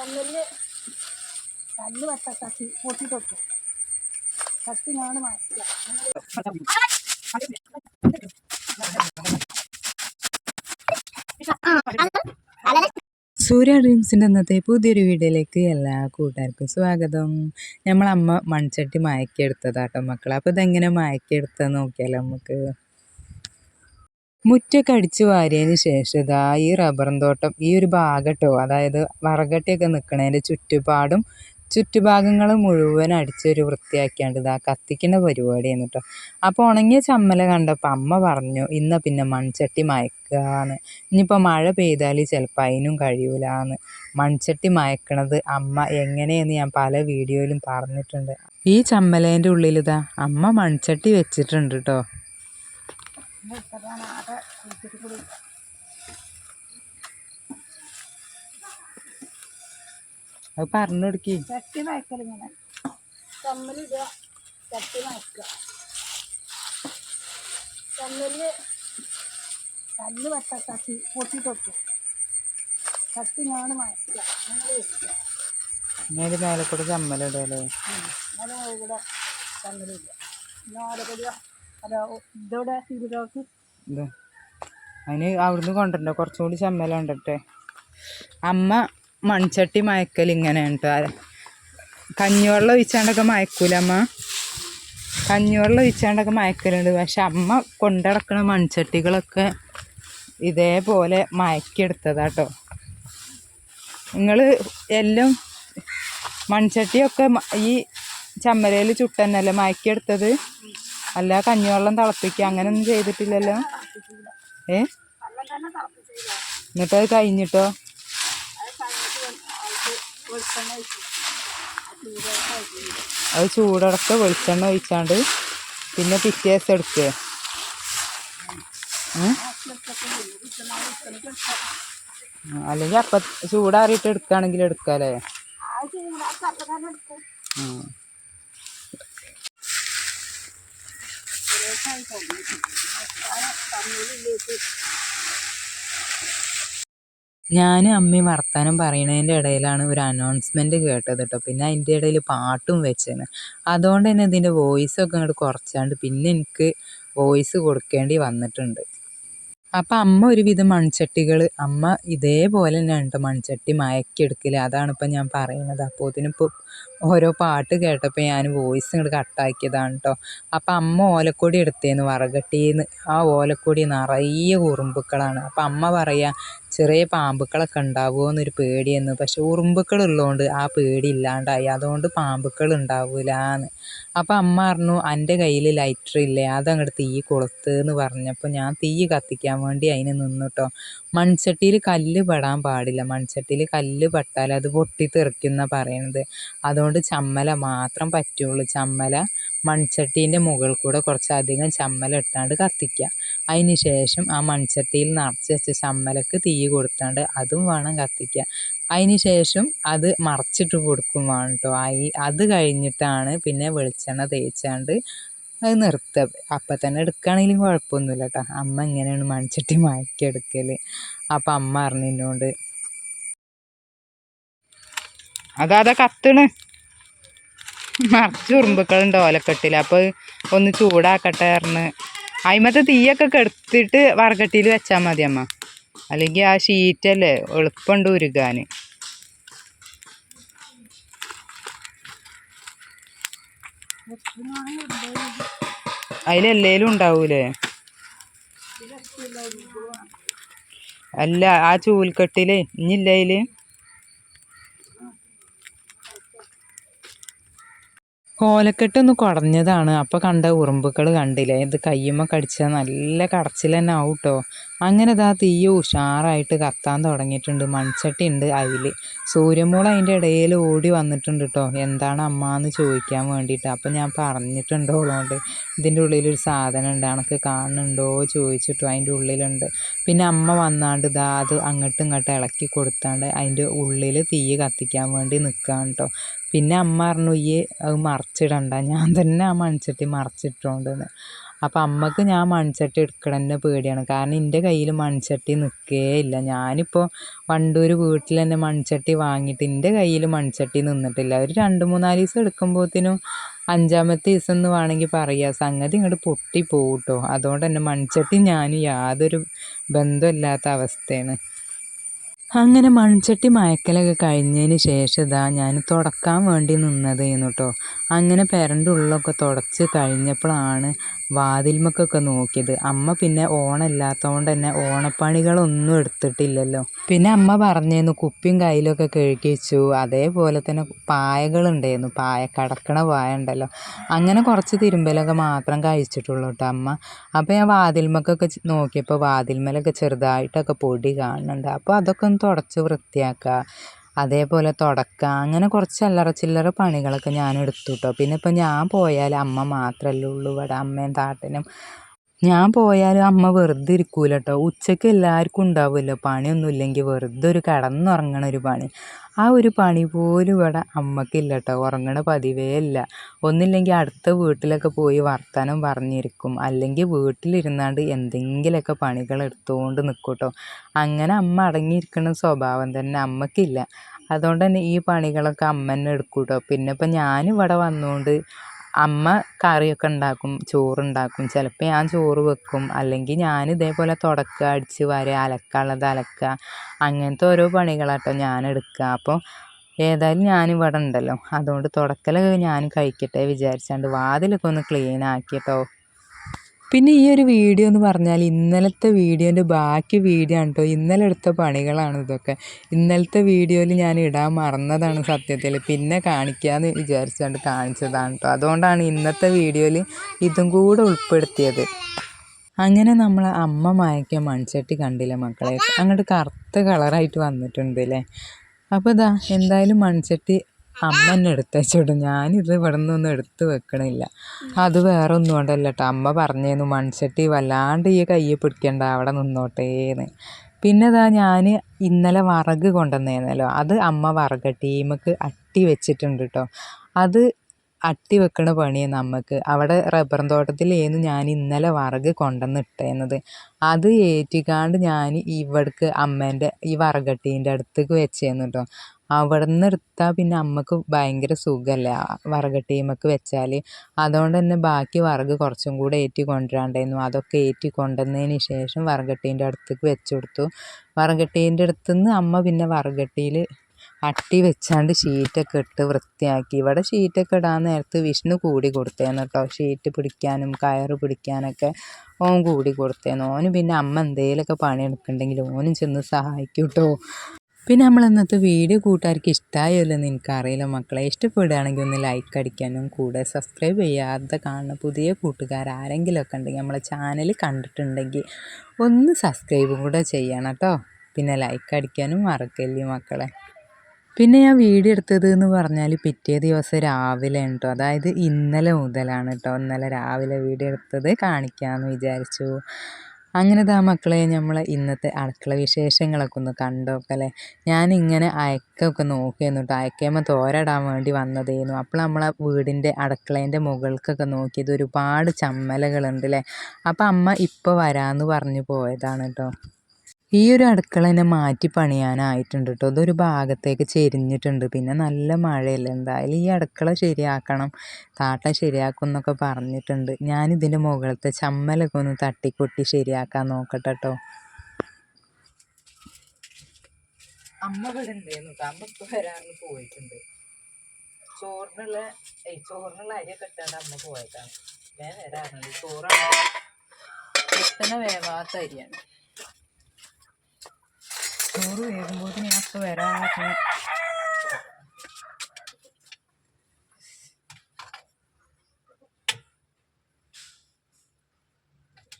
കല്ലിൽ കല്ല് വട്ട കത്തി പൊട്ടിട്ടൊക്കെ കത്തി ഞാൻ മാറ്റുക സൂര്യ ഡ്രീംസിന്റെ ഇന്നത്തെ പുതിയൊരു വീഡിയോയിലേക്ക് എല്ലാ കൂട്ടുകാർക്കും സ്വാഗതം. നമ്മളമ്മ മൺചട്ടി മയക്കിയെടുത്തതാട്ടോ മക്കളെ. അപ്പോൾ ഇതെങ്ങനെ മയക്കിയെടുത്ത നോക്കിയാലോ നമുക്ക്. മുറ്റൊക്കെ അടിച്ച് വാരിയതിന് ശേഷം ഇതാ ഈ റബ്ബറും തോട്ടം ഈ ഒരു ഭാഗട്ടോ അതായത് വറകട്ടിയൊക്കെ നിൽക്കണതിന്റെ ചുറ്റുപാടും ചുറ്റുഭാഗങ്ങൾ മുഴുവൻ അടിച്ചൊരു വൃത്തിയാക്കിയാണ്ട് ഇതാ കത്തിക്കുന്ന പരിപാടിയാണ് കേട്ടോ അപ്പോൾ ഉണങ്ങിയ ചമ്മല കണ്ടപ്പോൾ അമ്മ പറഞ്ഞു ഇന്ന പിന്നെ മൺചട്ടി മയക്കാന്ന്. ഇനിയിപ്പോൾ മഴ പെയ്താൽ ചിലപ്പോൾ അതിനും കഴിയൂലാന്ന്. മൺചട്ടി മയക്കണത് അമ്മ എങ്ങനെയെന്ന് ഞാൻ പല വീഡിയോയിലും പറഞ്ഞിട്ടുണ്ട്. ഈ ചമ്മലേന്റെ ഉള്ളിലിതാ അമ്മ മൺചട്ടി വെച്ചിട്ടുണ്ട് കേട്ടോ കുളിച്ചിട്ട് കൂടി. അത് പറഞ്ഞു കൊടുക്കി. ചട്ടി മയക്കൽ ഇങ്ങനെ. ചമ്മലിടുക ചട്ടി മയക്കുക. കല്ല് വട്ട കത്തി പൊട്ടിട്ടൊക്കെ കത്തി ഞാൻ മാറ്റുക അങ്ങനെ വെക്കുക. ഇനി അതിന്റെ മേലെ കൂടെ ചമ്മലിടല്ലേ ഇവിടെ ചമ്മലിടുക പിന്നെ അതിന് അവിടുന്ന് കൊണ്ടുവരണ്ട. കുറച്ചും കൂടി ചമ്മല ഉണ്ടട്ടെ. അമ്മ മൺചട്ടി മയക്കൽ ഇങ്ങനെ കേട്ടോ കഞ്ഞിവെള്ളം ഒഴിച്ചാണ്ടൊക്കെ മയക്കൂല അമ്മ? കഞ്ഞിവെള്ളം ഒഴിച്ചാണ്ടൊക്കെ മയക്കലുണ്ട്. പക്ഷെ അമ്മ കൊണ്ടടക്കണ മൺചട്ടികളൊക്കെ ഇതേപോലെ മയക്കിയെടുത്തതാട്ടോ നിങ്ങൾ എല്ലാം മൺചട്ടിയൊക്കെ ഈ ചമ്മരയിൽ ചുട്ടന്നല്ലേ മയക്കിയെടുത്തത്? അല്ല കഞ്ഞിവെള്ളം തിളപ്പിക്കുക. അങ്ങനെയൊന്നും ചെയ്തിട്ടില്ലല്ലോ. ഏ? എന്നിട്ടത് എന്നിട്ട് അത് കഴിഞ്ഞിട്ടോ? അത് ചൂടടക്ക വെളിച്ചെണ്ണ ഒഴിച്ചാണ്ട് പിന്നെ പിറ്റേസ് എടുക്കുക അല്ലെങ്കിൽ അപ്പം ചൂടാറിയിട്ട് എടുക്കുകയാണെങ്കിൽ എടുക്കാല്ലേ? ഞാനും അമ്മയും വർത്താനം പറയണതിന്റെ ഇടയിലാണ് ഒരു അനൗൺസ്മെന്റ് കേട്ടത് കേട്ടോ പിന്നെ അതിന്റെ ഇടയിൽ പാട്ടും വെച്ചേന് അതുകൊണ്ട് തന്നെ ഇതിന്റെ വോയിസൊക്കെ അങ്ങോട്ട് കുറച്ചാണ്ട് പിന്നെ എനിക്ക് വോയിസ് കൊടുക്കേണ്ടി വന്നിട്ടുണ്ട്. അപ്പം അമ്മ ഒരുവിധം മൺചട്ടികൾ അമ്മ ഇതേപോലെ തന്നെ ഉണ്ട് മൺചട്ടി മയക്കിയെടുക്കൽ അതാണ് ഇപ്പം ഞാൻ പറയുന്നത്. അപ്പോൾ ഇതിനിപ്പോൾ ഓരോ പാട്ട് കേട്ടപ്പോൾ ഞാൻ വോയിസ് ഇങ്ങോട്ട് കട്ടാക്കിയതാണ് കേട്ടോ അപ്പം അമ്മ ഓലക്കൊടി എടുത്തേന്ന് വറകട്ടിന്ന്. ആ ഓലക്കൊടി നിറയെ ഉറുമ്പുക്കളാണ്. അപ്പം അമ്മ പറയാ ചെറിയ പാമ്പുക്കളൊക്കെ ഉണ്ടാവുമോ എന്നൊരു പേടിയെന്ന്. പക്ഷെ ഉറുമ്പുക്കൾ ഉള്ളതുകൊണ്ട് ആ പേടി ഇല്ലാണ്ടായി. അതുകൊണ്ട് പാമ്പുക്കൾ ഉണ്ടാവൂലാന്ന്. അപ്പം അമ്മ പറഞ്ഞു എന്റെ കയ്യിൽ ലൈറ്റർ ഇല്ലേ? അതങ്ങോട്ട് തീ കൊളുത്ത് എന്ന് പറഞ്ഞപ്പോൾ ഞാൻ തീ കത്തിക്കാൻ വേണ്ടി അതിന് നിന്നു കേട്ടോ മൺചട്ടിയിൽ കല്ല് പെടാൻ പാടില്ല. മൺചട്ടിയിൽ കല്ല് പെട്ടാൽ അത് പൊട്ടിത്തെറിക്കുന്ന പറയണത്. അതുകൊണ്ട് ചമ്മല മാത്രം പറ്റുള്ളൂ. ചമ്മല മൺചട്ടീന്റെ മുകളിൽ കൂടെ കുറച്ചധികം ചമ്മല ഇട്ടാണ്ട് കത്തിക്കുക. അതിന് ശേഷം ആ മൺചട്ടിയിൽ നിറച്ച് വെച്ച ചമ്മലക്ക് തീ കൊടുത്താണ്ട് അതും വേണം കത്തിക്കുക അതിന് ശേഷം അത് മറച്ചിട്ട് കൊടുക്കും വേണം കേട്ടോ. അത് കഴിഞ്ഞിട്ടാണ് പിന്നെ വെളിച്ചെണ്ണ തേച്ചാണ്ട് അത് നിർത്തുക അപ്പം തന്നെ എടുക്കുകയാണെങ്കിലും കുഴപ്പമൊന്നുമില്ല കേട്ടോ അമ്മ ഇങ്ങനെയാണ് മൺചട്ടി മാറ്റി എടുക്കൽ അപ്പം അമ്മ പറഞ്ഞു അതാ അതാ കത്തണ്. നിറച്ച് ഉറുമ്പുക്കളുണ്ട് ഓലക്കെട്ടിൽ അപ്പോൾ ഒന്ന് ചൂടാക്കട്ടെ പറഞ്ഞ്. അതിമത്തെ തീയൊക്കെ കെടുത്തിട്ട് വറകട്ടിയിൽ വെച്ചാൽ മതി അമ്മ അല്ലെങ്കിൽ ആ ഷീറ്റല്ലേ എളുപ്പമുണ്ട് ഉരുകാൻ അതിലെല്ലേലും ഉണ്ടാവൂലേ? അല്ല ആ ചൂൽക്കെട്ടിൽ ഇനിയില്ല അതിൽ? കോലക്കെട്ടൊന്ന് കുറഞ്ഞതാണ് അപ്പോൾ കണ്ട ഉറുമ്പുകൾ കണ്ടില്ലേ? ഇത് കയ്യുമ്മ കടിച്ചാൽ നല്ല കടച്ചിൽ തന്നെ ആവും കേട്ടോ അങ്ങനെ ഇതാ തീയ ഉഷാറായിട്ട് കത്താൻ തുടങ്ങിയിട്ടുണ്ട്. മൺചട്ടി ഉണ്ട് അതിൽ സൂര്യമൂള അതിന്റെ ഇടയിൽ ഓടി വന്നിട്ടുണ്ട് കേട്ടോ എന്താണ് അമ്മ എന്ന് ചോദിക്കാൻ വേണ്ടിയിട്ട്. അപ്പം ഞാൻ പറഞ്ഞിട്ടുണ്ട് ഓളോണ്ട് ഇതിന്റെ ഉള്ളിലൊരു സാധനം ഉണ്ട്. അനക്ക് കാണുന്നുണ്ടോ ചോദിച്ചിട്ടു അതിന്റെ ഉള്ളിലുണ്ട്. പിന്നെ അമ്മ വന്നാണ്ട് ഇതാ അത് അങ്ങോട്ടും ഇങ്ങോട്ടും ഇളക്കി കൊടുത്താണ്ട് അതിന്റെ ഉള്ളിൽ തീ കത്തിക്കാൻ വേണ്ടി നിൽക്കുകയാണ് കേട്ടോ പിന്നെ അമ്മ പറഞ്ഞു ഈ അത് മറിച്ചിടണ്ട. ഞാൻ തന്നെ ആ മൺചട്ടി മറിച്ചിട്ടുണ്ടെന്ന്. അപ്പം അമ്മയ്ക്ക് ഞാൻ മൺചട്ടി എടുക്കണം പേടിയാണ്. കാരണം എന്റെ കയ്യിൽ മൺചട്ടി നിൽക്കുകയില്ല ഞാനിപ്പോൾ വണ്ടൂർ വീട്ടിൽ തന്നെ മൺചട്ടി വാങ്ങിയിട്ട് എന്റെ കയ്യിൽ മൺചട്ടി നിന്നിട്ടില്ല. ഒരു രണ്ട് മൂന്നാൽ ദിവസം എടുക്കുമ്പോഴത്തേനും അഞ്ചാമത്തെ ദിവസം എന്ന് വേണമെങ്കിൽ പറയാം സംഗതി ഇങ്ങോട്ട് പൊട്ടി പോകും കേട്ടോ അതുകൊണ്ട് തന്നെ മൺചട്ടി ഞാനും യാതൊരു ബന്ധമില്ലാത്ത അവസ്ഥയാണ്. അങ്ങനെ മൺചട്ടി മയക്കലൊക്കെ കഴിഞ്ഞതിന് ശേഷം ഇതാ ഞാൻ തുടക്കാൻ വേണ്ടി നിന്നതേന്നു കേട്ടോ അങ്ങനെ പെരന്റെ ഉള്ളൊക്കെ തുടച്ച് കഴിഞ്ഞപ്പോഴാണ് വാതിൽമക്കൊക്കെ നോക്കിയത്. അമ്മ പിന്നെ ഓണമില്ലാത്തതുകൊണ്ട് തന്നെ ഓണപ്പണികളൊന്നും എടുത്തിട്ടില്ലല്ലോ. പിന്നെ അമ്മ പറഞ്ഞിരുന്നു കുപ്പിയും കയ്യിലൊക്കെ കഴുകി വെച്ചു അതേപോലെ തന്നെ പായകളുണ്ടായിരുന്നു. പായ കടക്കണ പായ ഉണ്ടല്ലോ. അങ്ങനെ കുറച്ച് തിരുമ്പലൊക്കെ മാത്രം കഴിച്ചിട്ടുള്ളൂ കേട്ടോ അമ്മ. അപ്പോൾ ഞാൻ വാതിൽമക്കൊക്കെ നോക്കിയപ്പോൾ വാതിൽമലൊക്കെ ചെറുതായിട്ടൊക്കെ പൊടി കാണുന്നുണ്ട്. അപ്പോൾ അതൊക്കെ ഒന്ന് തുടച്ച് വൃത്തിയാക്കുക അതേപോലെ തുടക്കുക അങ്ങനെ കുറച്ച് അല്ലറ ചില്ലറ പണികളൊക്കെ ഞാൻ എടുത്തു കേട്ടോ പിന്നെ ഇപ്പം ഞാൻ പോയാൽ അമ്മ മാത്രമല്ലേ ഉള്ളൂ. ഇവിടെ അമ്മയും താട്ടനും ഞാൻ പോയാലും അമ്മ വെറുതെ ഇരിക്കൂല കേട്ടോ ഉച്ചയ്ക്ക് എല്ലാവർക്കും ഉണ്ടാവുമല്ലോ പണിയൊന്നും ഇല്ലെങ്കിൽ വെറുതെ ഒരു കിടന്നുറങ്ങണ ഒരു പണി. ആ ഒരു പണി പോലും ഇവിടെ അമ്മക്കില്ല കേട്ടോ ഉറങ്ങണ പതിവേ ഇല്ല. ഒന്നില്ലെങ്കിൽ അടുത്ത വീട്ടിലൊക്കെ പോയി വർത്തമാനം പറഞ്ഞിരിക്കും. അല്ലെങ്കിൽ വീട്ടിലിരുന്നാണ്ട് എന്തെങ്കിലുമൊക്കെ പണികൾ എടുത്തുകൊണ്ട് നിൽക്കും കേട്ടോ അങ്ങനെ അമ്മ അടങ്ങിയിരിക്കുന്ന സ്വഭാവം തന്നെ അമ്മക്കില്ല. അതുകൊണ്ട് തന്നെ ഈ പണികളൊക്കെ അമ്മ തന്നെ എടുക്കും കേട്ടോ പിന്നെ ഇപ്പം ഞാനിവിടെ വന്നുകൊണ്ട് അമ്മ കറിയൊക്കെ ഉണ്ടാക്കും ചോറുണ്ടാക്കും. ചിലപ്പോൾ ഞാൻ ചോറ് വെക്കും. അല്ലെങ്കിൽ ഞാൻ ഇതേപോലെ തുടക്കുക അടിച്ച് വാരുക അലക്കാനുള്ളത് അലക്കുക. അങ്ങനത്തെ ഓരോ പണികളാട്ടോ ഞാൻ എടുക്കുക. അപ്പോൾ ഏതായാലും ഞാൻ ഇവിടെ ഉണ്ടല്ലോ. അതുകൊണ്ട് തുടക്കലൊക്കെ ഞാൻ കഴിക്കട്ടെ വിചാരിച്ചാണ്ട് വാതിലൊക്കെ ഒന്ന് ക്ലീൻ ആക്കിട്ടോ. പിന്നെ ഈ ഒരു വീഡിയോ എന്ന് പറഞ്ഞാൽ ഇന്നലത്തെ വീഡിയോന്റെ ബാക്കി വീഡിയോ ആണ് കേട്ടോ ഇന്നലെ എടുത്ത പണികളാണ് ഇതൊക്കെ. ഇന്നലത്തെ വീഡിയോയിൽ ഞാൻ ഇടാൻ മറന്നതാണ് സത്യത്തിൽ. പിന്നെ കാണിക്കാമെന്ന് വിചാരിച്ചുകൊണ്ട് കാണിച്ചതാണ് കേട്ടോ അതുകൊണ്ടാണ് ഇന്നത്തെ വീഡിയോയിൽ ഇതും കൂടെ ഉൾപ്പെടുത്തിയത്. അങ്ങനെ നമ്മൾ അമ്മ മയക്കിയ മൺചട്ടി കണ്ടില്ല മക്കളെ? അങ്ങോട്ട് കറുത്ത കളറായിട്ട് വന്നിട്ടുണ്ട് അല്ലേ അപ്പോൾ ഇതാ എന്തായാലും മൺചട്ടി അമ്മ എന്നെ എടുത്ത് വെച്ചോട്ടെ ഞാനിത് ഇവിടെ നിന്നൊന്നും എടുത്ത് വെക്കണില്ല. അത് വേറെ ഒന്നും കൊണ്ടല്ല കേട്ടോ അമ്മ പറഞ്ഞേന്നു മൺചട്ടി വല്ലാണ്ട് ഈ കയ്യിൽ പിടിക്കണ്ട അവിടെ നിന്നോട്ടേന്ന്. പിന്നെ ഇതാ ഞാൻ ഇന്നലെ വറക് കൊണ്ടുവന്നേന്നല്ലോ. അത് അമ്മ വറകട്ടീമക്ക് അട്ടി വെച്ചിട്ടുണ്ട് കേട്ടോ അത് അട്ടി വെക്കണ പണിയാണ് നമുക്ക് അവിടെ റബ്ബർ തോട്ടത്തിലേന്ന് ഞാൻ ഇന്നലെ വറക് കൊണ്ടുവന്ന് ഇട്ടേന്നത് അത് ഏറ്റിക്കാണ്ട് ഞാൻ ഇവിടേക്ക് അമ്മേന്റെ ഈ വറകട്ടീന്റെ അടുത്തേക്ക് വെച്ചേന്നു കേട്ടോ അവിടെ നിന്ന് എടുത്താൽ പിന്നെ അമ്മയ്ക്ക് ഭയങ്കര സുഖമല്ലേ ടീമൊക്കെ വെച്ചാൽ അതുകൊണ്ട് തന്നെ ബാക്കി വറക് കുറച്ചും കൂടെ ഏറ്റി കൊണ്ടുവരാണ്ടായിരുന്നു. അതൊക്കെ ഏറ്റി കൊണ്ടുവന്നതിന് ശേഷം വറകട്ടീന്റെ അടുത്തേക്ക് വെച്ച് കൊടുത്തു. വറകട്ടീന്റെ അടുത്തുനിന്ന് അമ്മ പിന്നെ വറകട്ടിയിൽ അട്ടി വെച്ചാണ്ട് ഷീറ്റൊക്കെ ഇട്ട് വൃത്തിയാക്കി. ഇവിടെ ഷീറ്റൊക്കെ ഇടാൻ നേരത്ത് വിഷ്ണു കൂടി കൊടുത്തേന്ന് കേട്ടോ. ഷീറ്റ് പിടിക്കാനും കയറ് പിടിക്കാനൊക്കെ ഓൻ കൂടി കൊടുത്തേന്ന്. ഓന് പിന്നെ അമ്മ എന്തേലൊക്കെ പണിയെടുക്കുന്നുണ്ടെങ്കിൽ ഓനും ചെന്ന് സഹായിക്കൂട്ടോ. കേട്ടോ പിന്നെ നമ്മൾ ഇന്നത്തെ വീഡിയോ കൂട്ടുകാർക്ക് ഇഷ്ടമായല്ലോ എന്ന് എനിക്കറിയില്ല. മക്കളെ ഇഷ്ടപ്പെടുകയാണെങ്കിൽ ഒന്ന് ലൈക്ക് അടിക്കാനും കൂടെ സബ്സ്ക്രൈബ് ചെയ്യാതെ കാണുന്ന പുതിയ കൂട്ടുകാർ ആരെങ്കിലുമൊക്കെ ഉണ്ടെങ്കിൽ നമ്മളെ ചാനൽ കണ്ടിട്ടുണ്ടെങ്കിൽ ഒന്ന് സബ്സ്ക്രൈബും കൂടെ ചെയ്യണം കേട്ടോ. പിന്നെ ലൈക്ക് അടിക്കാനും മറക്കല്ലേ മക്കളെ. പിന്നെ ഞാൻ വീഡിയോ എടുത്തത് എന്ന് പറഞ്ഞാൽ പിറ്റേ ദിവസം രാവിലെ കേട്ടോ അതായത് ഇന്നലെ മുതലാണ് കേട്ടോ. ഇന്നലെ രാവിലെ വീഡിയോ എടുത്തത് കാണിക്കാമെന്ന് വിചാരിച്ചു. അങ്ങനെ ദാ മക്കളെ നമ്മൾ ഇന്നത്തെ അടുക്കള വിശേഷങ്ങളൊക്കെ ഒന്ന് കണ്ടോക്കല്ലേ? ഞാനിങ്ങനെ അയക്കൊക്കെ നോക്കിയിരുന്നു കേട്ടോ അയക്കുമ്പോൾ തോരടാൻ വേണ്ടി വന്നതേനു. അപ്പോൾ നമ്മളെ വീടിന്റെ അടുക്കളേന്റെ മുകൾക്കൊക്കെ നോക്കിയത് ഒരുപാട് ചമ്മലകളുണ്ട് അല്ലേ അപ്പം അമ്മ ഇപ്പോൾ വരാമെന്ന് പറഞ്ഞു പോയതാണ് കേട്ടോ ഈ ഒരു അടുക്കള തന്നെ മാറ്റി പണിയാനായിട്ടുണ്ട് കേട്ടോ ഇതൊരു ഭാഗത്തേക്ക് ചെരിഞ്ഞിട്ടുണ്ട്. പിന്നെ നല്ല മഴയല്ലേ? എന്തായാലും ഈ അടുക്കള ശരിയാക്കണം. താട്ട ശരിയാക്കും എന്നൊക്കെ പറഞ്ഞിട്ടുണ്ട്. ഞാനിതിന്റെ മുകളിലത്തെ ചമ്മലൊക്കെ ഒന്ന് തട്ടിക്കൊട്ടി ശരിയാക്കാൻ നോക്കട്ടെ കേട്ടോ അമ്മ ഇവിടെ ഉണ്ടായിരുന്നു അമ്മ പോയിട്ടുണ്ട്. ചോറിനുള്ള ഏയ് ചോറിനുള്ള അരിയൊക്കെ ഇട്ടാണ്ട് അമ്മ പോയതാണ്. ഞാൻ വരാറുണ്ട്. ചോറാണ്. പെട്ടെന്ന് വേവാത്ത അരിയാണ്. ചോറ് വേകുമ്പോൾ ഞാൻ അപ്പോൾ വരാറുണ്ട്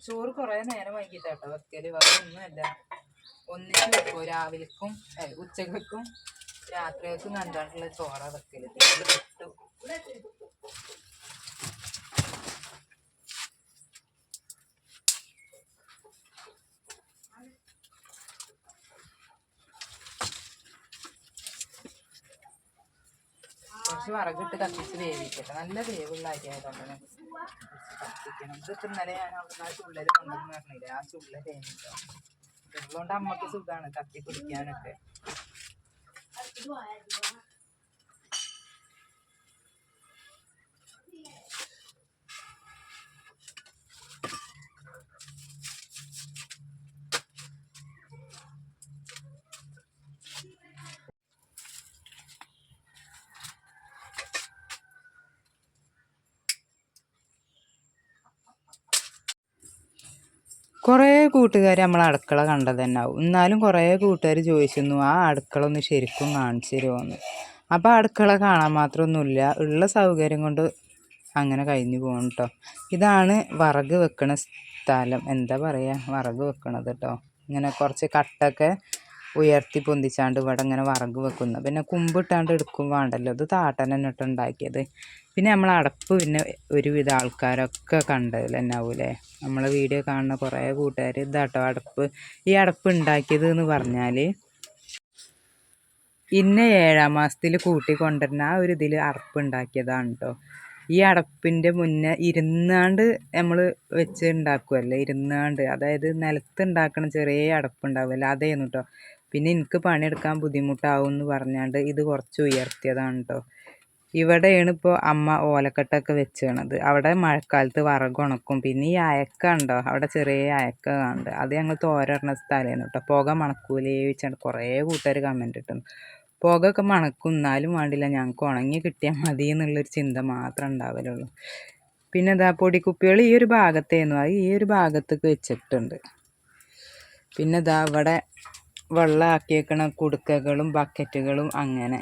ചോറ് കുറേ നേരം വൈകിട്ടാട്ടോ വെക്കൽ. വേറെ ഒന്നുമല്ല. ഒന്നിച്ച് വെക്കും രാവിലേക്കും ഉച്ചക്കും രാത്രിയേക്കും കണ്ടാണ്ടുള്ള ചോറ വെക്കൽ. തീരെ വിറകിട്ട് കത്തിച്ച് വേവിക്കട്ടെ. നല്ല വേവുള്ള അരി ആയതുകൊണ്ടാണ് കത്തിച്ച് പൊടിക്കണം ഇതൊക്കെ ഇന്നലെ ഞാൻ അവിടുന്ന് ആ ചുള്ളൽ കൊണ്ടുവന്ന് പറഞ്ഞില്ലേ ആ ചുള്ളലേന് കേട്ടോ ഇതുള്ളതുകൊണ്ട് അമ്മയ്ക്ക് സുഖമാണ് കത്തി പിടിക്കാനൊക്കെ കുറേ കൂട്ടുകാർ നമ്മൾ അടുക്കള കണ്ടത് ആവും എന്നാലും കുറേ കൂട്ടുകാർ ചോദിച്ചിരുന്നു ആ അടുക്കള ഒന്ന് ശരിക്കും കാണിച്ചു തരുമോന്ന് അപ്പോൾ അടുക്കള കാണാൻ മാത്രമൊന്നുമില്ല. ഉള്ള സൗകര്യം കൊണ്ട് അങ്ങനെ കഴിഞ്ഞു പോകണം കേട്ടോ ഇതാണ് വിറക് വെക്കണ സ്ഥലം. എന്താ പറയുക വിറക് വെക്കണത് കേട്ടോ ഇങ്ങനെ കുറച്ച് കട്ടൊക്കെ ഉയർത്തി പൊന്തിച്ചാണ്ട് ഇവിടെ ഇങ്ങനെ വറങ്ങ് വെക്കുന്നത് പിന്നെ കുമ്പിട്ടാണ്ട് എടുക്കും വേണ്ടല്ലോ. ഇത് താട്ടൻ എന്നിട്ട് ഉണ്ടാക്കിയത്. പിന്നെ നമ്മൾ അടപ്പ് പിന്നെ ഒരുവിധ ആൾക്കാരൊക്കെ കണ്ടതിൽ തന്നെ ആവൂലേ നമ്മളെ വീഡിയോ കാണുന്ന കുറേ കൂട്ടുകാർ ഇതാട്ടോ അടപ്പ്. ഈ അടപ്പ് ഉണ്ടാക്കിയത് എന്ന് പറഞ്ഞാൽ ഇന്ന ഏഴാം മാസത്തിൽ കൂട്ടി കൊണ്ടുവരുന്ന ആ ഒരു ഇതിൽ അടപ്പ് ഉണ്ടാക്കിയതാണ് കേട്ടോ ഈ അടപ്പിന്റെ മുന്നേ ഇരുന്നാണ്ട് നമ്മൾ വെച്ച് ഉണ്ടാക്കുമല്ലേ ഇരുന്നാണ്ട്. അതായത് നിലത്ത് ഉണ്ടാക്കണ ചെറിയ അടപ്പ് ഉണ്ടാവുമല്ലോ. അതേന്നു കേട്ടോ പിന്നെ എനിക്ക് പണിയെടുക്കാൻ ബുദ്ധിമുട്ടാവും എന്ന് പറഞ്ഞാണ്ട് ഇത് കുറച്ച് ഉയർത്തിയതാണ് കേട്ടോ ഇവിടെയാണ് ഇപ്പോൾ അമ്മ ഓലക്കെട്ടൊക്കെ വെച്ചണത് അവിടെ മഴക്കാലത്ത് വിറക് ഉണക്കും. പിന്നെ ഈ അയക്ക ഉണ്ടോ? അവിടെ ചെറിയ അയക്ക കാണുന്നുണ്ട്. അത് ഞങ്ങൾ തോരറിഞ്ഞ സ്ഥലമായിരുന്നു കേട്ടോ. പുക മണക്കൂലേ വെച്ചാണ് കുറേ കൂട്ടുകാർ കമന്റ് ഇട്ടുന്നു പുക ഒക്കെ മണക്കും. എന്നാലും വേണ്ടില്ല. ഞങ്ങൾക്ക് ഉണങ്ങി കിട്ടിയാൽ മതി എന്നുള്ളൊരു ചിന്ത മാത്രമേ ഉണ്ടാവലുള്ളൂ. പിന്നെ ഇതാ പൊടിക്കുപ്പികൾ ഈ ഒരു ഭാഗത്തേന്നു. അത് ഈ ഒരു ഭാഗത്തേക്ക് വെച്ചിട്ടുണ്ട്. പിന്നെ ഇതാ ഇവിടെ വെള്ളമാക്കിയേക്കണ കുടുക്കകളും ബക്കറ്റുകളും അങ്ങനെ.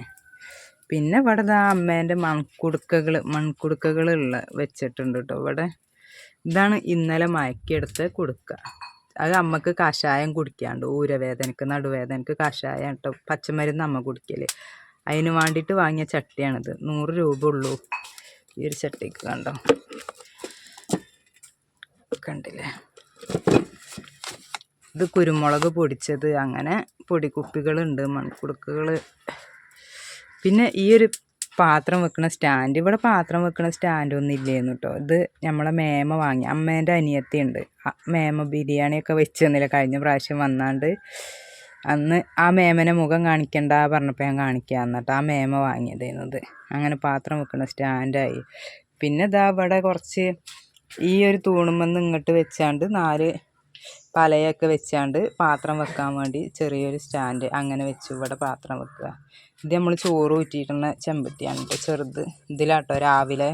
പിന്നെ ഇവിടെ ഇതാ അമ്മേന്റെ മൺകുടുക്കകൾ മൺകുടുക്കകളുള്ള വെച്ചിട്ടുണ്ട് കേട്ടോ. ഇവിടെ ഇതാണ് ഇന്നലെ മയക്കിയെടുത്ത് കുടുക്ക. അത് അമ്മയ്ക്ക് കഷായം കുടിക്കാണ്ട് ഊരവേദനക്ക് നടുവേദനക്ക് കഷായം കേട്ടോ. പച്ചമരുന്ന് അമ്മ കുടിക്കൽ അതിന് വേണ്ടിയിട്ട് വാങ്ങിയ ചട്ടിയാണിത്. നൂറ് രൂപ ഉള്ളൂ ഈ ഒരു ചട്ടിക്ക് കണ്ടോ? കണ്ടില്ലേ? ഇത് കുരുമുളക് പൊടിച്ചത് അങ്ങനെ പൊടിക്കുപ്പികളുണ്ട് മൺകുടുക്കുകൾ പിന്നെ ഈ ഒരു പാത്രം വെക്കണ സ്റ്റാൻഡ് ഇവിടെ പാത്രം വെക്കണ സ്റ്റാൻഡൊന്നും ഇല്ലായിരുന്നു കേട്ടോ ഇത് നമ്മളെ മേമ വാങ്ങി അമ്മേന്റെ അനിയത്തിയുണ്ട്. മേമ ബിരിയാണിയൊക്കെ വെച്ച് തന്നില്ല കഴിഞ്ഞ പ്രാവശ്യം വന്നാണ്ട്. അന്ന് ആ മേമനെ മുഖം കാണിക്കണ്ട പറഞ്ഞപ്പോൾ ഞാൻ കാണിക്കുക എന്നിട്ട് ആ മേമ വാങ്ങിയതായിരുന്നു ഇത്. അങ്ങനെ പാത്രം വെക്കണ സ്റ്റാൻഡായി. പിന്നെ ഇതാ ഇവിടെ കുറച്ച് ഈ ഒരു തൂണുമെന്ന് ഇങ്ങോട്ട് വെച്ചാണ്ട് നാല് പലയൊക്കെ വെച്ചാണ്ട് പാത്രം വെക്കാൻ വേണ്ടി ചെറിയൊരു സ്റ്റാൻഡ് അങ്ങനെ വെച്ച് ഇവിടെ പാത്രം വെക്കുക. ഇത് നമ്മൾ ചോറ് ഊറ്റിയിട്ടുള്ള ചെമ്പട്ടിയാണ് കേട്ടോ ചെറുത്. ഇതിലാട്ടോ രാവിലെ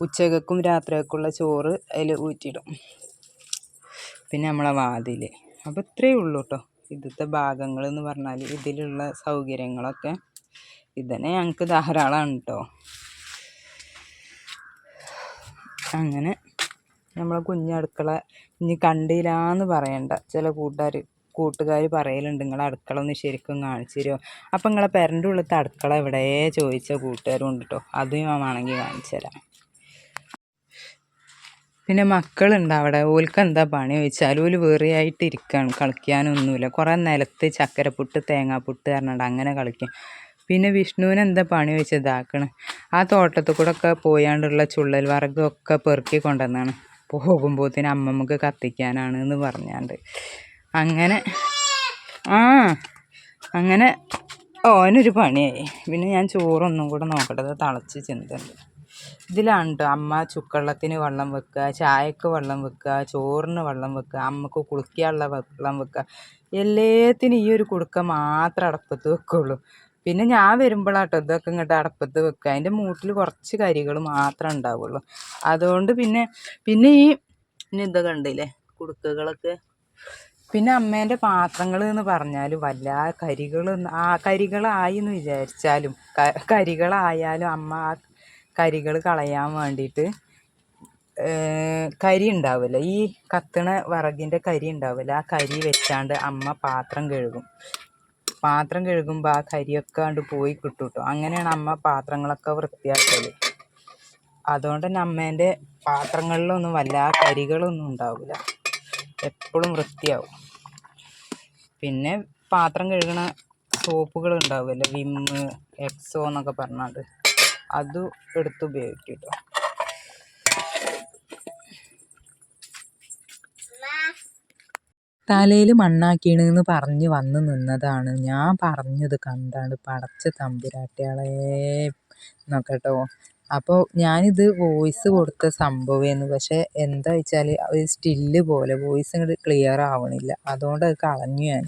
ഉച്ചകൾക്കും രാത്രിയൊക്കെയുള്ള ചോറ് അതിൽ ഊറ്റിയിടും. പിന്നെ നമ്മളെ വാതിൽ അപ്പോൾ ഇത്രയേ ഉള്ളൂ കേട്ടോ ഇതിലത്തെ ഭാഗങ്ങൾ എന്ന് പറഞ്ഞാൽ ഇതിലുള്ള സൗകര്യങ്ങളൊക്കെ. ഇതന്നെ ഞങ്ങൾക്ക് ധാരാളമാണ് കേട്ടോ അങ്ങനെ നമ്മളെ കുഞ്ഞടുക്കള ഇനി കണ്ടില്ലാന്ന് പറയണ്ട. ചില കൂട്ടുകാർ കൂട്ടുകാർ പറയലുണ്ട് നിങ്ങളെ അടുക്കള ഒന്ന് ശരിക്കും കാണിച്ചു തരുമോ? അപ്പം നിങ്ങളെ പെരന്റെ ഉള്ളത്തെ അടുക്കള എവിടെ? ചോദിച്ച കൂട്ടുകാരും ഉണ്ട് കേട്ടോ അതും ഞാൻ വേണമെങ്കിൽ കാണിച്ചു തരാം. പിന്നെ മക്കളുണ്ട് അവിടെ. ഓൽക്ക് എന്താ പണി ചോദിച്ചാൽ ഓൽ വേറെ ആയിട്ട് ഇരിക്കുകയാണ് കളിക്കാനൊന്നുമില്ല. കുറേ നിലത്ത് ചക്കരപ്പുട്ട് തേങ്ങാപ്പുട്ട് പറഞ്ഞിട്ട് അങ്ങനെ കളിക്കും. പിന്നെ വിഷ്ണുവിന് എന്താ പണി ചോദിച്ചാൽ ഇതാക്കണ്. ആ തോട്ടത്തിൽ കൂടെ ഒക്കെ പോയാണ്ടുള്ള ചുള്ളൽ വറകൊക്കെ പെറുക്കി കൊണ്ടുവന്നാണ് പോകുമ്പോഴത്തേന് അമ്മമ്മക്ക് കത്തിക്കാനാണ് എന്ന് പറഞ്ഞാണ്ട്. അങ്ങനെ ആ അങ്ങനെ ഓനൊരു പണിയായി. പിന്നെ ഞാൻ ചോറൊന്നും കൂടെ നോക്കട്ടത് തളച്ച് ചിന്തണ്ട് ഇതിലാണ് അമ്മ ചുക്കള്ളത്തിന് വെള്ളം വെക്കുക ചായക്ക് വെള്ളം വെക്കുക ചോറിന് വെള്ളം വെക്കുക അമ്മയ്ക്ക് കുളിക്കാനുള്ള വെള്ളം വെക്കുക. എല്ലാത്തിനും ഈ ഒരു കുടുക്ക മാത്രം അടപ്പത്ത് വെക്കുള്ളൂ. പിന്നെ ഞാൻ വരുമ്പോഴാട്ടോ ഇതൊക്കെ ഇങ്ങോട്ട് അടപ്പത്ത് വെക്കുക അതിന്റെ മൂട്ടിൽ കുറച്ച് കരികൾ മാത്രമേ ഉണ്ടാവുള്ളൂ അതുകൊണ്ട് പിന്നെ പിന്നെ ഈ പിന്നെ ഇത് കണ്ടില്ലേ? കുടുക്കകളൊക്കെ. പിന്നെ അമ്മേന്റെ പാത്രങ്ങൾ എന്ന് പറഞ്ഞാൽ വല്ല കരികൾ ആ കരികളായി എന്ന് വിചാരിച്ചാലും കരികളായാലും അമ്മ ആ കരികൾ കളയാൻ വേണ്ടിയിട്ട് കരി ഉണ്ടാവില്ല ഈ കത്തണ വിറകിന്റെ കരി ഉണ്ടാവില്ല ആ കരി വെച്ചാണ്ട് അമ്മ പാത്രം കഴുകും. പാത്രം കഴുകുമ്പോൾ ആ കരിയൊക്കെ കണ്ട് പോയി കിട്ടും കേട്ടോ അങ്ങനെയാണ് അമ്മ പാത്രങ്ങളൊക്കെ വൃത്തിയാക്കൽ അതുകൊണ്ട് തന്നെ അമ്മേന്റെ പാത്രങ്ങളിലൊന്നും വല്ല കരികളൊന്നും ഉണ്ടാവില്ല എപ്പോഴും വൃത്തിയാവും. പിന്നെ പാത്രം കഴുകണ സോപ്പുകൾ ഉണ്ടാവുമല്ലോ വിമ്മ് എക്സോ എന്നൊക്കെ പറഞ്ഞാണ്ട്. അത് എടുത്ത് ഉപയോഗിക്കും കേട്ടോ തലയിൽ മണ്ണാക്കീണെന്ന് പറഞ്ഞ് വന്ന് നിന്നതാണ്. ഞാൻ പറഞ്ഞത് കണ്ടാണ് പടച്ച തമ്പുരാട്ടികളെ നോക്കട്ടോ കേട്ടോ അപ്പോൾ ഞാനിത് വോയിസ് കൊടുത്ത സംഭവമായിരുന്നു പക്ഷേ എന്താ വെച്ചാൽ ഒരു സ്റ്റില്ല് പോലെ വോയിസ് ഇങ്ങോട്ട് ക്ലിയർ ആവണില്ല. അതുകൊണ്ട് അത് കളഞ്ഞു ഞാൻ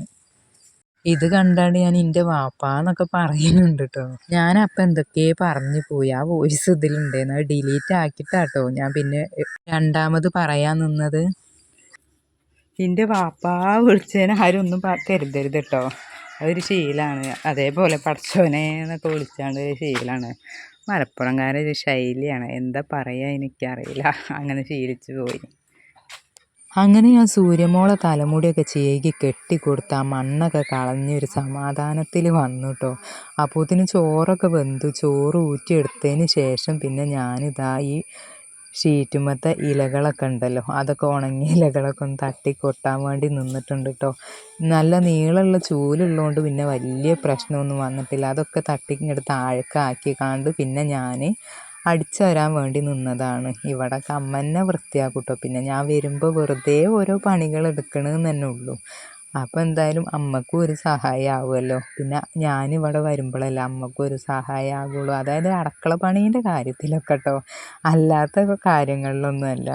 ഇത് കണ്ടാണ് ഞാൻ എന്റെ വാപ്പാന്നൊക്കെ പറയുന്നുണ്ട് കേട്ടോ ഞാൻ അപ്പം എന്തൊക്കെയോ പറഞ്ഞു പോയി. ആ വോയിസ് ഇതിലുണ്ടായിരുന്നു അത് ഡിലീറ്റ് ആക്കിയിട്ടാട്ടോ ഞാൻ പിന്നെ രണ്ടാമത് പറയാൻ നിന്നത്. എന്റെ വാപ്പാ വിളിച്ചതിന് ആരും ഒന്നും കരുതരുത് കേട്ടോ അതൊരു ശീലമാണ് അതേപോലെ പടച്ചോനെ എന്നൊക്കെ വിളിച്ചാണ്ട് ഒരു ശീലമാണ് മലപ്പുറംകാരുടെ ഒരു ശൈലിയാണ്. എന്താ പറയുക എനിക്കറിയില്ല. അങ്ങനെ ശീലിച്ചു പോയി. അങ്ങനെ ഞാൻ സൂര്യമോളെ തലമുടിയൊക്കെ ചേകി കെട്ടിക്കൊടുത്ത് ആ മണ്ണൊക്കെ കളഞ്ഞൊരു സമാധാനത്തിൽ വന്നു കേട്ടോ അപ്പോത്തിന് ചോറൊക്കെ വെന്തു. ചോറ് ഊറ്റിയെടുത്തതിന് ശേഷം പിന്നെ ഞാനിതാ ഈ ഷീറ്റുമത്തെ ഇലകളൊക്കെ ഉണ്ടല്ലോ. അതൊക്കെ ഉണങ്ങിയ ഇലകളൊക്കെ ഒന്ന് തട്ടി കൊട്ടാൻ വേണ്ടി നിന്നിട്ടുണ്ട് കേട്ടോ നല്ല നീളമുള്ള ചൂലുള്ളതുകൊണ്ട് പിന്നെ വലിയ പ്രശ്നമൊന്നും വന്നിട്ടില്ല. അതൊക്കെ തട്ടി ഇങ്ങോട്ട് താഴേക്കാക്കി കാണ്ട് പിന്നെ ഞാൻ അടിച്ചു വരാൻ വേണ്ടി നിന്നതാണ്. ഇവിടെ കമ്മന്നെ വൃത്തിയാക്കും കേട്ടോ പിന്നെ ഞാൻ വരുമ്പോൾ വെറുതെ ഓരോ പണികൾ എടുക്കണമെന്ന് തന്നെ ഉള്ളൂ. അപ്പോൾ എന്തായാലും അമ്മക്കും ഒരു സഹായം ആവുമല്ലോ പിന്നെ ഞാനിവിടെ വരുമ്പോഴല്ല അമ്മക്കും ഒരു സഹായം ആകുള്ളൂ അതായത് അടുക്കള പണീന്റെ കാര്യത്തിലൊക്കെ കേട്ടോ അല്ലാത്ത കാര്യങ്ങളിലൊന്നുമല്ല.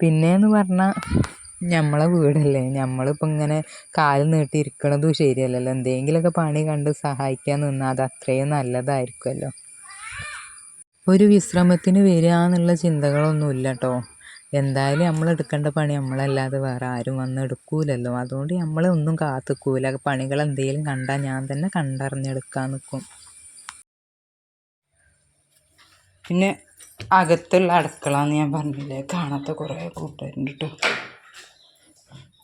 പിന്നെയെന്ന് പറഞ്ഞാൽ നമ്മളെ വീടല്ലേ. നമ്മളിപ്പോൾ ഇങ്ങനെ കാൽ നീട്ടി ഇരിക്കണതും ശരിയല്ലല്ലോ. എന്തെങ്കിലുമൊക്കെ പണി കണ്ട് സഹായിക്കാൻ നിന്നാൽ അത് അത്രയും നല്ലതായിരിക്കുമല്ലോ ഒരു വിശ്രമത്തിന് വരിക എന്നുള്ള ചിന്തകളൊന്നുമില്ല കേട്ടോ എന്തായാലും നമ്മൾ എടുക്കേണ്ട പണി നമ്മളല്ലാതെ വേറെ ആരും വന്ന് എടുക്കൂലല്ലോ. അതുകൊണ്ട് നമ്മൾ ഒന്നും കാത്തുക്കൂല. പണികൾ എന്തെങ്കിലും കണ്ടാൽ ഞാൻ തന്നെ കണ്ടറിഞ്ഞെടുക്കാൻ നിൽക്കും പിന്നെ അകത്തുള്ള അടുക്കള എന്ന് ഞാൻ പറഞ്ഞില്ലേ? കാണാത്ത കുറേ കൂട്ടുകാരുണ്ട് കേട്ടോ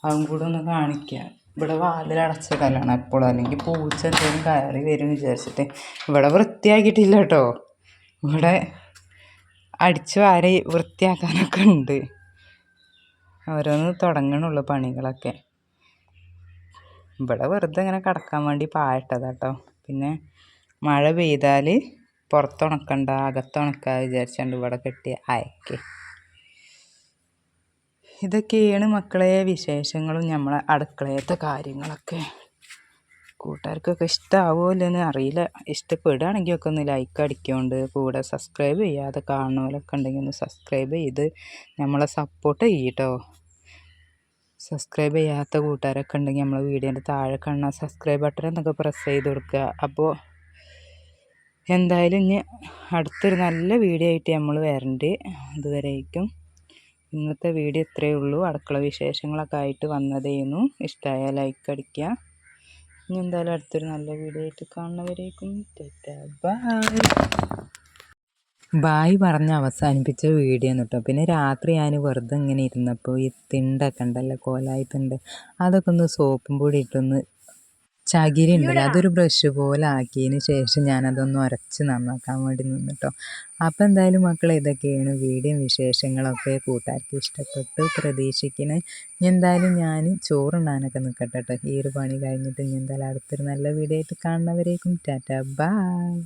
അതും കൂടെ ഒന്ന് കാണിക്കുക ഇവിടെ വാതിലടച്ച കല്ലാണ് എപ്പോഴും. അല്ലെങ്കിൽ പൂച്ച എന്തെങ്കിലും കയറി വരും വിചാരിച്ചിട്ട്. ഇവിടെ വൃത്തിയാക്കിയിട്ടില്ല കേട്ടോ ഇവിടെ അടിച്ചു വാരി വൃത്തിയാക്കാനൊക്കെ ഉണ്ട്. ഓരോന്ന് തുടങ്ങണുള്ളൂ പണികളൊക്കെ. ഇവിടെ വെറുതെ ഇങ്ങനെ കിടക്കാൻ വേണ്ടി പായിട്ടതാട്ടോ. പിന്നെ മഴ പെയ്താൽ പുറത്തുണക്കണ്ട അകത്തുണക്കാ വിചാരിച്ചുകൊണ്ട് ഇവിടെ കെട്ടി അയക്ക്. ഇതൊക്കെയാണ് മക്കളെ വിശേഷങ്ങളും നമ്മളെ അടുക്കളയത്തെ കാര്യങ്ങളൊക്കെ. കൂട്ടുകാർക്കൊക്കെ ഇഷ്ടമാവുമല്ലോ എന്ന് അറിയില്ല. ഇഷ്ടപ്പെടുകയാണെങ്കിൽ ഒക്കെ ഒന്ന് ലൈക്ക് അടിക്കൊണ്ട് കൂടെ സബ്സ്ക്രൈബ് ചെയ്യാതെ കാണുന്നവരൊക്കെ ഉണ്ടെങ്കിൽ ഒന്ന് സബ്സ്ക്രൈബ് ചെയ്ത് നമ്മളെ സപ്പോർട്ട് ചെയ്യട്ടോ. സബ്സ്ക്രൈബ് ചെയ്യാത്ത കൂട്ടുകാരൊക്കെ ഉണ്ടെങ്കിൽ നമ്മളെ വീഡിയോന്റെ താഴെ കാണുന്ന സബ്സ്ക്രൈബ് ബട്ടൺ എന്നൊക്കെ പ്രസ് ചെയ്ത് കൊടുക്കുക. അപ്പോൾ എന്തായാലും ഇനി അടുത്തൊരു നല്ല വീഡിയോ ആയിട്ട് നമ്മൾ വരണ്ട്. അതുവരേക്കും ഇന്നത്തെ വീഡിയോ ഇത്രയേ ഉള്ളൂ. അടുക്കള വിശേഷങ്ങളൊക്കെ ആയിട്ട് വന്നതേന്നു. ഇഷ്ടമായ ലൈക്ക് അടിക്കുക. ഇനി എന്തായാലും അടുത്തൊരു നല്ല വീഡിയോ ആയിട്ട് കാണുന്നവരേക്കും ബായ് ബായ് പറഞ്ഞ് അവസാനിപ്പിച്ച വീഡിയോ കേട്ടോ പിന്നെ രാത്രി ഞാൻ വെറുതെ ഇങ്ങനെ ഇരുന്നപ്പോൾ ഈ തിണ്ടൊക്കെ ഉണ്ടല്ലോ കോലായി തിണ്ട് അതൊക്കെ ഒന്ന് സോപ്പും പൊടി ഇട്ടൊന്ന് ചകിരി ഉണ്ടല്ലോ അതൊരു ബ്രഷ് പോലെ ആക്കിയതിന് ശേഷം ഞാനതൊന്ന് ഉരച്ച് നന്നാക്കാൻ വേണ്ടി നിന്നിട്ടോ. അപ്പോൾ എന്തായാലും മക്കളെ ഇതൊക്കെയാണ് വീഡിയോ വിശേഷങ്ങളൊക്കെ കൂട്ടുകാർക്ക് ഇഷ്ടപ്പെട്ടു പ്രതീക്ഷിക്കണേ. ഇനി എന്തായാലും ഞാൻ ചോറുണ്ടാനൊക്കെ നിൽക്കട്ടെ കേട്ടോ ഈ ഒരു പണി കഴിഞ്ഞിട്ട് ഇനി എന്തായാലും അടുത്തൊരു നല്ല വീഡിയോ ആയിട്ട് കാണുന്നവരേക്കും. ടാറ്റ. ബായ്.